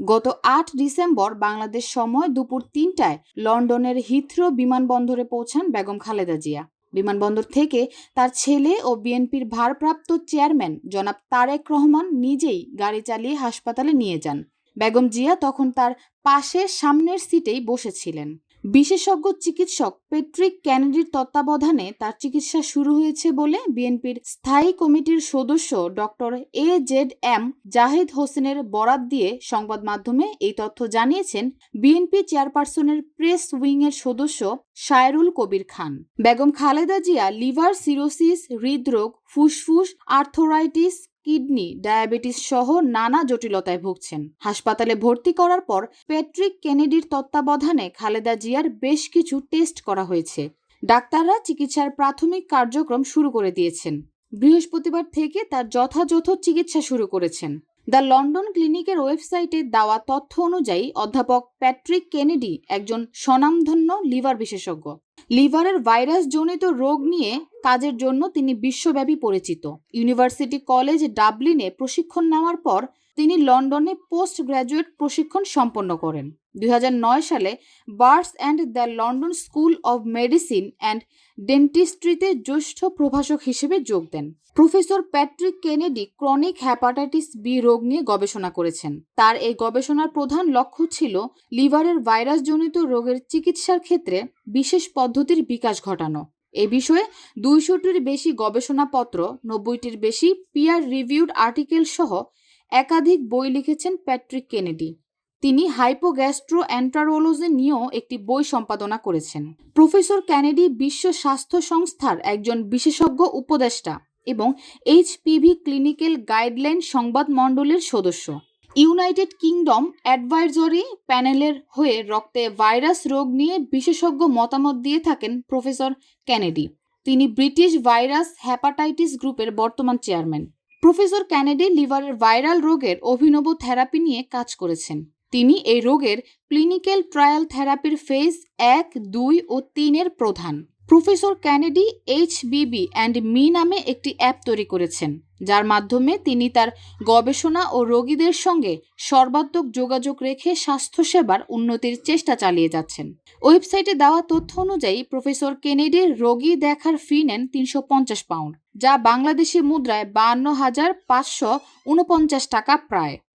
গত আট ডিসেম্বর বাংলাদেশ সময় দুপুর তিনটায় লন্ডনের হিথ্রো বিমানবন্দরে পৌঁছান বেগম খালেদা জিয়া। বিমানবন্দর থেকে তার ছেলে ও বিএনপির ভারপ্রাপ্ত চেয়ারম্যান জনাব তারেক রহমান নিজেই গাড়ি চালিয়ে হাসপাতালে নিয়ে যান। বেগম জিয়া তখন তার পাশের সামনের সিটেই বসেছিলেন। বিশেষজ্ঞ চিকিৎসক পেট্রিক ক্যানেডির তত্ত্বাবধানে তার চিকিৎসা শুরু হয়েছে বলে বিএনপির স্থায়ী কমিটির সদস্য doctor A Z M Zahid হোসেনের বরাত দিয়ে সংবাদ মাধ্যমে এই তথ্য জানিয়েছেন বিএনপি চেয়ারপারসনের প্রেস উইংয়ের সদস্য শায়রুল কবির খান। বেগম খালেদা জিয়া লিভার সিরোসিস, হৃদরোগ, ফুসফুস, আর্থোরাইটিস কিডনি, ডায়াবেটিস সহ নানা জটিলতায় ভুগছেন। হাসপাতালে ভর্তি করার পর প্যাট্রিক কেনেডির তত্ত্বাবধানে খালেদা জিয়ার বেশ কিছু টেস্ট করা হয়েছে। ডাক্তাররা চিকিৎসার প্রাথমিক কার্যক্রম শুরু করে দিয়েছেন। বৃহস্পতিবার থেকে তার যথাযথ চিকিৎসা শুরু করেছেন। দ্য লন্ডন ক্লিনিকের ওয়েবসাইটে দেওয়া তথ্য অনুযায়ী অধ্যাপক প্যাট্রিক কেনেডি একজন স্বনামধন্য লিভার বিশেষজ্ঞ। লিভারের ভাইরাস জনিত রোগ নিয়ে কাজের জন্য তিনি বিশ্বব্যাপী পরিচিত। ইউনিভার্সিটি কলেজ ডাবলিনে প্রশিক্ষণ নেওয়ার পর তিনি লন্ডনে পোস্ট গ্র্যাজুয়েট প্রশিক্ষণ সম্পন্ন করেন। দুই হাজার নয় সালে Barts and the London school of medicine and ডেন্টিস্ট্রিতে জ্যেষ্ঠ প্রভাষক হিসেবে যোগ দেন। Professor Patrick Kennedy chronic hepatitis B রোগ নিয়ে গবেষণা করেছেন। তার এই গবেষণার প্রধান লক্ষ্য ছিল লিভারের ভাইরাসজনিত রোগের চিকিৎসার ক্ষেত্রে বিশেষ পদ্ধতির বিকাশ ঘটানো। এ বিষয়ে দুইশোটির বেশি গবেষণাপত্র, নব্বইটির বেশি পিয়ার রিভিউড আর্টিকেল সহ একাধিক বই লিখেছেন প্যাট্রিক কেনেডি। তিনি হাইপোগ্যাস্ট্রো অ্যান্টারোলজি নিয়েও একটি বই সম্পাদনা করেছেন। প্রফেসর ক্যানেডি বিশ্ব স্বাস্থ্য সংস্থার একজন বিশেষজ্ঞ উপদেষ্টা এবং এইচপিভি ক্লিনিক্যাল গাইডলাইন সংবাদ মণ্ডলের সদস্য। ইউনাইটেড কিংডম অ্যাডভাইজরি প্যানেলের হয়ে রক্তে ভাইরাস রোগ নিয়ে বিশেষজ্ঞ মতামত দিয়ে থাকেন প্রফেসর ক্যানেডি। তিনি ব্রিটিশ ভাইরাস হ্যাপাটাইটিস গ্রুপের বর্তমান চেয়ারম্যান। প্রফেসর ক্যানেডি লিভারের ভাইরাল রোগের অভিনব থেরাপি নিয়ে কাজ করেছেন। তিনি এই রোগের ক্লিনিক্যাল ট্রায়াল থেরাপির ফেজ এক, দুই ও তিনের প্রধান। Professor Kennedy H BV and me নামে একটি অ্যাপ তৈরি করেছেন, যার মাধ্যমে তিনি তার গবেষণা ও রোগীদের সঙ্গে সর্বাত্মক যোগাযোগ রেখে স্বাস্থ্যসেবার উন্নতির চেষ্টা চালিয়ে যাচ্ছেন। ওয়েবসাইটে দেওয়া তথ্য অনুযায়ী প্রফেসর কেনেডির রোগী দেখার ফি নেন তিনশো পঞ্চাশ পাউন্ড, যা বাংলাদেশি মুদ্রায় বান্ন হাজার পাঁচশো উনপঞ্চাশ টাকা প্রায়।